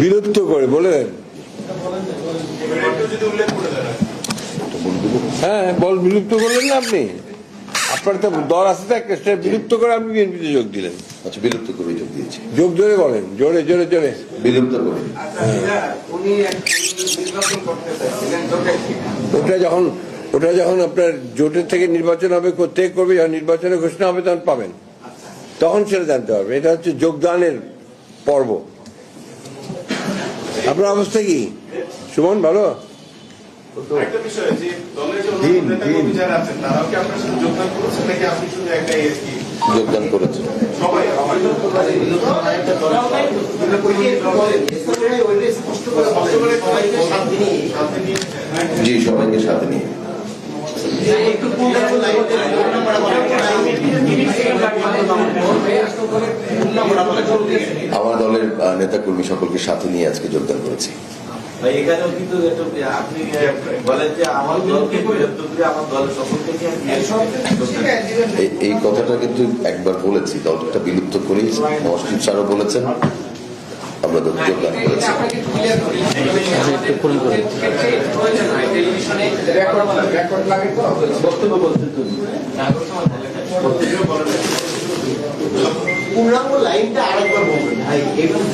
বিলুপ্ত করে বলে দেন। হ্যাঁ বল বিলুপ্ত করলেন না আপনি। আপনার তো দল আছে তো একটা সেটা বিলুপ্ত করে আপনি বিএনপিতে যোগ দিলেন। আচ্ছা বিলুপ্ত করে যোগ দিয়েছি। যোগ ধরে বলেন জোরে জোরে জোরে। বিলুপ্ত করে। নির্বাচন করতে চাইছিলেন জোটে ওটা যখন ওটা যখন আপনার জোটের থেকে নির্বাচন হবে কোথেকে করবে যখন নির্বাচনের ঘোষণা হবে তখন পাবেন। তখন সেটা জানতে পারবে এটা হচ্ছে যোগদানের পর্ব। আপনার অবস্থা কি? সুমন ভালো? একটা বিষয় যে দলের যে অন্যান্য নেতাকর্মী যারা আছেন তারাও কি আপনার সাথে যোগদান করেছেন নাকি আপনি শুধু একাই আর কি যোগদান করেছে সবাই সবাই স্পষ্ট করে সবাইকে শান্তি নিয়ে শান্তি নিয়ে জি সবাইকে সাথে নিয়ে আমার দলের আহ, নেতাকর্মী সকলকে সাথে নিয়ে আজকে যোগদান করেছি। এখানেও কিন্তু আপনি বলেন যে আমার দলকে আমার দলের সকলকে এই- এই কথাটা কিন্তু একবার বলেছি দলটা বিলুপ্ত করি মহসিন স্যারও বলেছেন আমরা যোগদান করেছি। রেকর্ড লাগে তো। বক্তব্য বলছেন তুমি পূর্ণাঙ্গ লাইনটা আরেকবার বলবেন। ভাই এরকম